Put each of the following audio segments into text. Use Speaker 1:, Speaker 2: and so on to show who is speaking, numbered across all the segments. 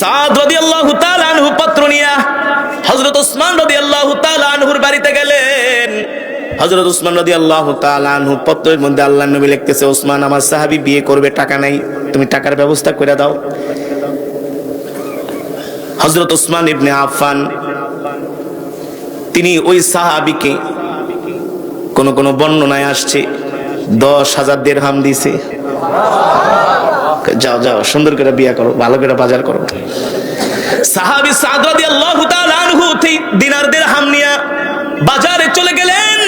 Speaker 1: সাদ রাদিয়াল্লাহু তাআলা নিয়া বাড়িতে গেলেন। আনহু মধ্যে নবী লিখতেছে, ওসমান, আমার সাহাবী বিয়ে করবে, টাকা নাই, তুমি টাকার ব্যবস্থা করে দাও। ইবনে আফফান, তিনি ওই সাহাবীকে কোন কোন বর্ণনায় আসছে, দশ হাজার দেড়হাম দিছে। যাও যাও, সুন্দর করে বিয়া করো, ভালো করে বাজার করো। সাহাবী সাদ রাদিয়াল্লাহু তাআলা আনহু ঠিক দিনার বাজারে চলে গেলেন।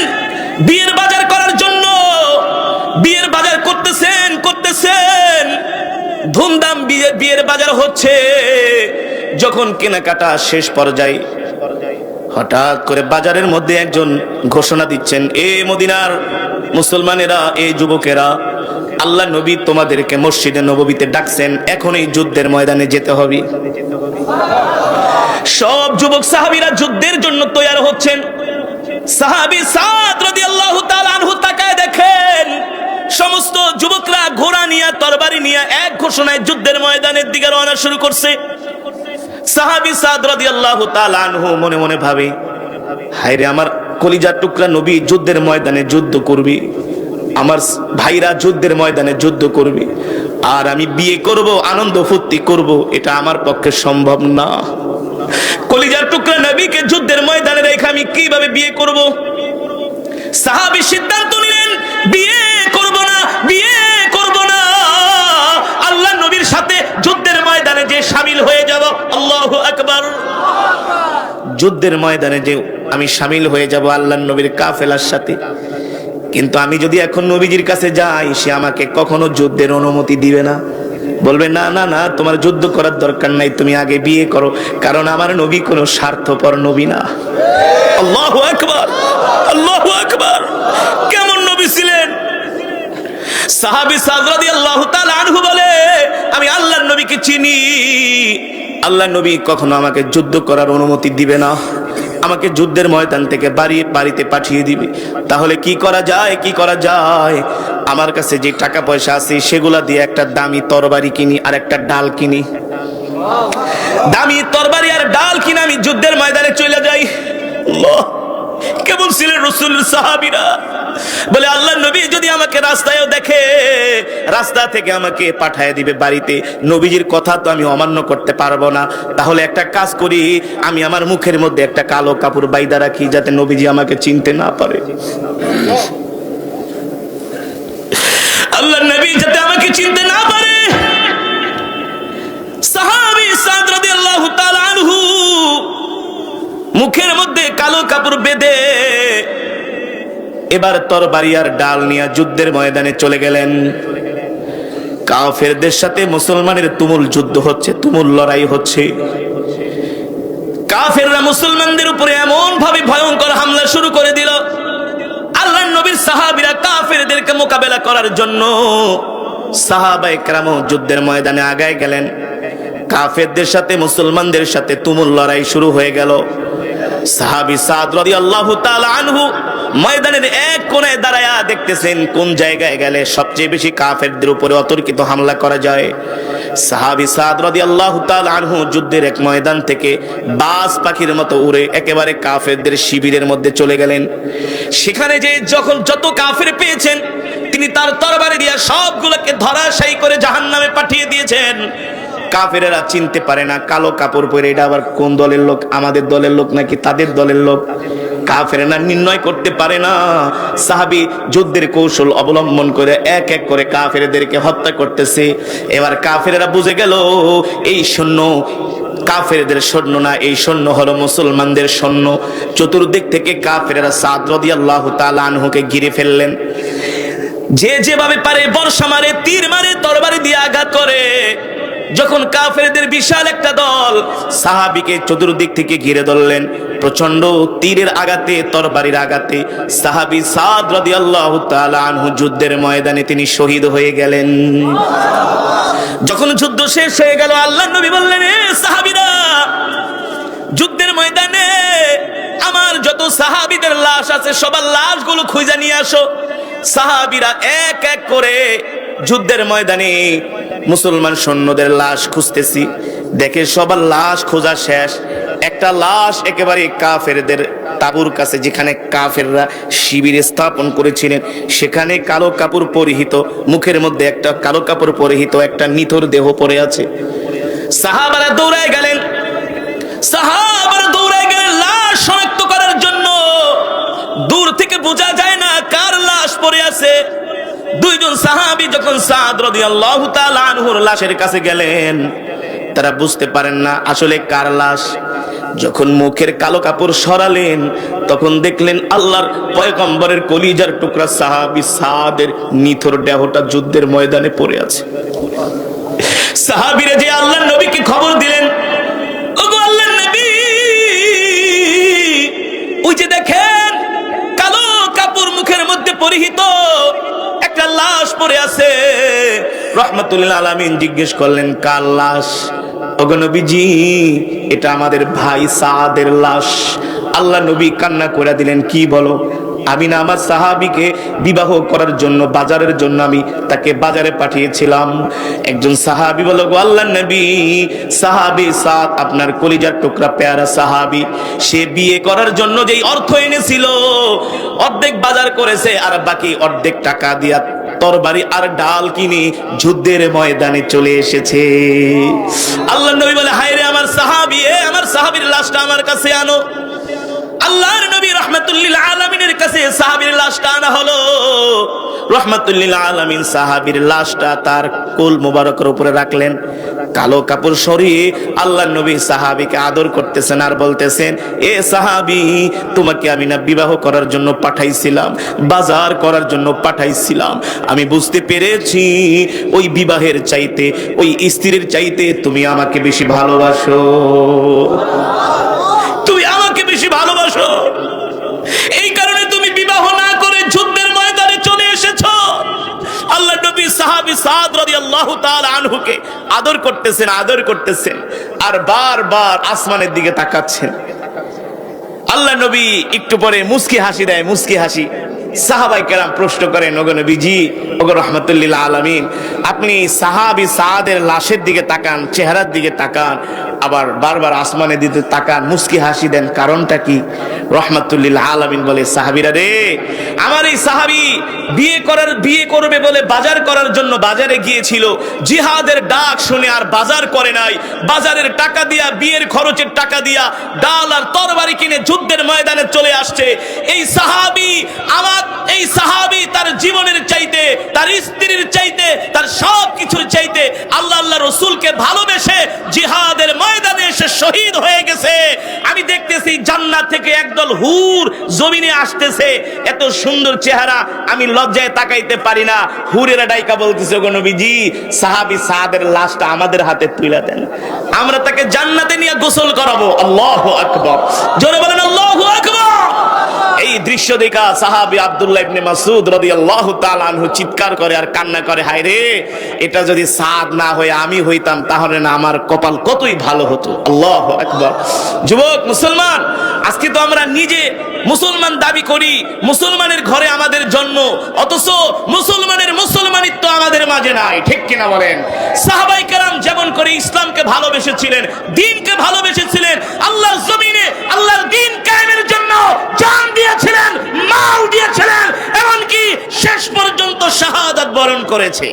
Speaker 1: বিয়ের বাজার করার জন্য। বিয়ের বাজার করতেছেন করতেছেন। ধুমধাম বিয়ে, বিয়ের বাজার হচ্ছে। যখন কেনাকাটা শেষ পর্যায়ে হঠাৎ করে বাজারের মধ্যে একজন ঘোষণা দিচ্ছেন, এ মদিনার মুসলমানেরা এই যুবকেরা আল্লাহ নবী তোমাদেরকে মসজিদে নববীতে ডাকছেন, এখন এই যুদ্ধের ময়দানে যেতে হবে। সব যুবক সাহাবীরা যুদ্ধের জন্য তৈরি হচ্ছেন। সাহাবী সাদ রাদিয়াল্লাহু তাআলা আনহু তাকায় দেখেন, সমস্ত যুবকরা ঘোড়া নিয়ে, তরবারি নিয়ে এক ঘোষণায় যুদ্ধের ময়দানের দিকে রওনা শুরু করছে। সাহাবী সাদ রাদিয়াল্লাহু তাআলা আনহু মনে মনে ভাবে, হায়রে, আমার কলিজার টুকরা নবী যুদ্ধের ময়দানে যুদ্ধ করবে। আমার ভাইরা যুদ্ধের ময়দানে যুদ্ধ করবে। আর আমি বিয়ে করব, আনন্দ ফুর্তি করব, এটা আমার পক্ষে সম্ভব না। কলিজার টুকরা নবীকে যুদ্ধের ময়দানে রেখে আমি কীভাবে বিয়ে করব? সাহাবী সিদ্ধান্ত নিলেন, বিয়ে করব না, বিয়ে করব না। আল্লাহ নবীর সাথে যুদ্ধের ময়দানে যে সামিল হয়ে যাব, আল্লাহু আকবার। যুদ্ধের ময়দানে যে আমি সামিল হয়ে যাব আল্লাহ নবীর কাফেলার সাথে। কিন্তু আমি যদি এখন নবীজির কাছে যাই সে আমাকে কখনো যুদ্ধের অনুমতি দিবে না। বলবে না না না তোমার যুদ্ধ করার দরকার নাই তুমি আগে বিয়ে করো। কারণ আমার নবী কোনো স্বার্থপর নবী না। আল্লাহু আকবার আল্লাহু আকবার। কেমন নবী ছিলেন? সাহাবী সাদ রাদিয়াল্লাহু তাআলা আনহু বলে আমি আল্লাহর নবীকে চিনি। আল্লাহর নবী কখনো আমাকে যুদ্ধ করার অনুমতি দিবে না। আমাকে যুদ্ধের ময়দান থেকে বাড়ি, বাড়িতে পাঠিয়ে দিবে। তাহলে কি করা যায়, কি করা যায়? আমার কাছে যে টাকা পয়সা আছে, সেগুলা দিয়ে একটা দামি তরবারি কিনি আর একটা ডাল কিনি। দামি তরবারি আর ডাল কিনে আমি যুদ্ধের ময়দানে চলে যাই। কেমন ছিলেন রসুল সাহাবিরা? বলে, আল্লাহ নবী যদি আমাকে রাস্তায়ও দেখে, রাস্তা থেকে আমাকে পাঠায় দিবে বাড়িতে। নবীজির কথা তো আমি অমান্য করতে পারব না। তাহলে একটা কাজ করি, আমি আমার মুখের মধ্যে একটা কালো কাপড় বাইদা রাখি, যাতে নবীজি আমাকে চিনতে না পারে। আল্লাহ নবী যাতে আমাকে চিনতে না পারে। মুখের মধ্যে কালো কাপড় বেঁধে এবার তরবারি আর ডাল নিয়ে যুদ্ধের ময়দানে চলে গেলেন। কাফেরদের সাথে মুসলমানের তুমুল যুদ্ধ হচ্ছে, তুমুল লড়াই হচ্ছে। কাফেররা মুসলমানদের উপরে এমন ভাবে ভয়ঙ্কর হামলা শুরু করে দিল। আল্লাহ নবীর সাহাবীরা কাফেরদেরকে মোকাবেলা করার জন্য সাহাবায়ে কেরাম যুদ্ধের ময়দানে আগায় গেলেন। কাফেরদের সাথে, মুসলমানদের সাথে তুমুল লড়াই শুরু হয়ে গেল। সাহাবী সাদ রাদিয়াল্লাহু তাআলা আনহু ময়দানের এক কোনায় দাঁড়ায়া দেখতেছেন কোন জায়গায় গেলে সবচেয়ে বেশি কাফেরদের উপরে অতর্কিত হামলা করা যায়। সাহাবি সাদ রাদিয়াল্লাহু তাআলা আনহু যুদ্ধের এক ময়দান থেকে বাস পাখির মতো উড়ে একেবারে কাফেরদের শিবিরের মধ্যে চলে গেলেন। সেখানে যে যখন যত কাফের পেয়েছেন, তিনি তার তরবারি দিয়া সবগুলোকে ধরাশায়ী করে জাহান্নামে পাঠিয়ে দিয়েছেন। কাফেরেরা চিনতে পারে না, কালো কাপড় পরে এটা আবার কোন দলের লোক, আমাদের দলের লোক নাকি তাদের দলের লোক। কাফেরেরা নির্ণয় করতে পারে না। সাহাবি যুদ্ধের কৌশল অবলম্বন করে এক এক করে কাফেরদেরকে হত্যা করতেছে। এবার কাফেরেরা বুঝে গেল, এই সৈন্য কাফেরদের সৈন্য না, এই সৈন্য হলো মুসলমানদের সৈন্য। চতুর্দিক থেকে কাফেরেরা সাদ রাদিয়াল্লাহু তাআলা আনহুকে ঘিরে ফেললেন। যে যেভাবে পারে বর্ষা মারে, তীর মারে, তরবারি দিয়ে আঘাত করে। যখন কাফেরদের বিশাল একটা দল সাহাবিকে চতুর্দিক থেকে ঘিরে ধরলেন প্রচণ্ড তীরের আঘাতে, তরবারির আঘাতে, সাহাবি সাদ রাদিয়াল্লাহু তাআলা আনহু যুদ্ধের ময়দানে তিনি শহীদ হয়ে গেলেন। যখন যুদ্ধ শেষ হয়ে গেল আল্লাহ নবী বললেন সাহাবীরা, যুদ্ধের ময়দানে আমার যত সাহাবীদের লাশ আছে, সবার লাশগুলো খুঁজে নিয়ে আসো। সাহাবীরা এক এক করে যুদ্ধের ময়দানে মুসলমান সৈন্যদের লাশ খুঁজতেছি। দেখে সবার লাশ খোঁজা শেষ। একটা লাশ একেবারে কাফেরদের তাবুর কাছে, যেখানে কাফেররা শিবির স্থাপন করেছিলেন, সেখানে কালো কাপড় পরিহিত, মুখের মধ্যে একটা কালো কাপড় পরিহিত একটা নিথর দেহ পড়ে আছে। সাহাবারা দৌড়ায় গেলেন। সাহাবারা দৌড়ায় গেলেন লাশ শনাক্ত করার জন্য দূর থেকে বোঝা যায় না কার লাশ পড়ে আছে। দুইজন সাহাবী যখন সাদ লাশের কাছে গেলেন, তারা বুঝতে পারেন না আসলে কার লাশ। যখন মুখের কালো কাপড় সরালেন, তখন দেখলেন আল্লাহর পয়গম্বরের কলিজার টুকরা সাহাবী সাদের নিথর দেহটা যুদ্ধের ময়দানে পড়ে আছে। সাহাবীরা যে আল্লাহর নবীকে খবর দিলেন ওই যে দেখেন কালো কাপড় মুখের মধ্যে পরিহিত লাশ পড়ে আছে। রহমতুল্লাহ আলামিন জিজ্ঞেস করলেন, কার লাশ? ওগো নবীজি, এটা আমাদের ভাই সাদের লাশ। আল্লাহ নবী কান্না করে দিলেন, কি বলো? আমি না আমার সাহাবিকে বিবাহ করার জন্য, বাজারের জন্য আমি তাকে বাজারে পাঠিয়েছিলাম। একজন সাহাবি বলো আল্লাহ নবী, সাহাবি সাদ আপনার কলিজার টুকরা পেয়ারা সাহাবি, সে বিয়ে করার জন্য যেই অর্থ এনেছিল, অর্ধেক বাজার করেছে আর বাকি অর্ধেক টাকা দিয়া তরবারি আর ডাল কিনে যুদ্ধের ময়দানে চলে এসেছে। আল্লাহ নবী বলে হায় রে আমার সাহাবি আমার সাহাবির লাশটা আমার কাছে আনো। আল্লাহর নবী রহমাতুল্লিল আলমিনের কাছে সাহাবীর লাশটা আনা হলো। রহমাতুল্লিল আলমিন সাহাবীর লাশটা তার কুল মুবারকের উপরে রাখলেন। কালো কাপড় সরিয়ে আল্লাহ নবী সাহাবীকে আদর করতেছেন আর বলতেছেন, এ সাহাবী, তোমাকে আমি না বিবাহ করার জন্য পাঠাইছিলাম, বাজার করার জন্য পাঠাইছিলাম। আমি বুঝতে পেরেছি, ওই বিবাহের চাইতে, ওই স্ত্রীর চাইতে তুমি আমাকে বেশি ভালোবাসো। বেশি ভালোবাসো। এই কারণে তুমি বিবাহ না করে যুদ্ধের ময়দানে চলে এসেছ। আল্লাহ নবী সাহাবী সাদ রাদিয়াল্লাহু তাআলা আনহুকে আদর করতেছেন আদর করতেছেন, আর বারবার আসমানের দিকে তাকাচ্ছেন। আল্লাহ নবী একটু পরে মুস্কি হাসি দেয়, মুস্কি হাসি। সাহাবাই কেরাম প্রশ্ন করেন, ওগো নবীজি, ওগো রহমতুল্লিল আলমিন, আপনি সাহাবি সাদের লাশের দিকে তাকান, চেহারার দিকে তাকান, আবার বারবার আসমানে দিতে তাকান, মুস্কি হাসি দেন, কারণটা কি? রহমতুল্লিল আলমিন বলে, সাহাবিরা রে, আমার এই সাহাবি বিয়ে করার, বিয়ে করবে বলে বাজার করার জন্য বাজারে গিয়েছিল। জিহাদের ডাক শুনে আর বাজার করে নাই। বাজারের টাকা দিয়া, বিয়ের খরচের টাকা দিয়া, ডাল আর তরবারি কিনে যুদ্ধের ময়দানে চলে আসছে। এই সাহাবি আমার এই সাহাবি তার জীবনের চাইতে, তার স্ত্রীর চাইতে, তার সব কিছুর চাইতে আল্লাহ আল্লাহ রসুলকে ভালোবেসে জিহাদের ময়দানে এসে শহীদ হয়ে গেছে। আমি দেখতেছি জান্নাত থেকে একদল হুর জমিনে আসতেছে। এত সুন্দর চেহারা, আমি লজ্জায় তাকাইতে পারি না। হুরেরা ডাইকা বলতেছে গো নবীজি, সাহাবি সাহাদের লাশটা আমাদের হাতে তুলে দেন। আমরা তাকে জান্নাতে নিয়ে গোসল করাবো। আল্লাহু আকবর। জোরে বলেন, আল্লাহু আকবার। দৃশ্য দেখা সাহাবি আব্দুল্লাহ ইবনে মাসুদ রাদিয়াল্লাহু তাআলা আনহু চিৎকার করে আর কান্না করে, হায় রে, এটা যদি সাদ না আমি হইতাম, তাহলে না আমার কপাল কতই ভালো হতো? আল্লাহু আকবার। যুবক, মুসলমান, আজকে তো আমরা নিজে মুসলমান দাবি করি, মুসলমানের ঘরে আমাদের জন্ম, অথচ মুসলমানের মুসলমানিত্ব আমাদের মাঝে নাই, ঠিক কিনা বলেন? সাহাবাই কেরাম যেমন করে ইসলামকে ভালোবেসেছিলেন, দিনকে ভালোবেসেছিলেন, আল্লাহর জমিনে, আল্লাহর দিন কায়েমের জন্য জান দিয়েছিলেন মাল দিয়েছিলেন এমনকি শেষ পর্যন্ত শাহাদাত বরণ করেছে।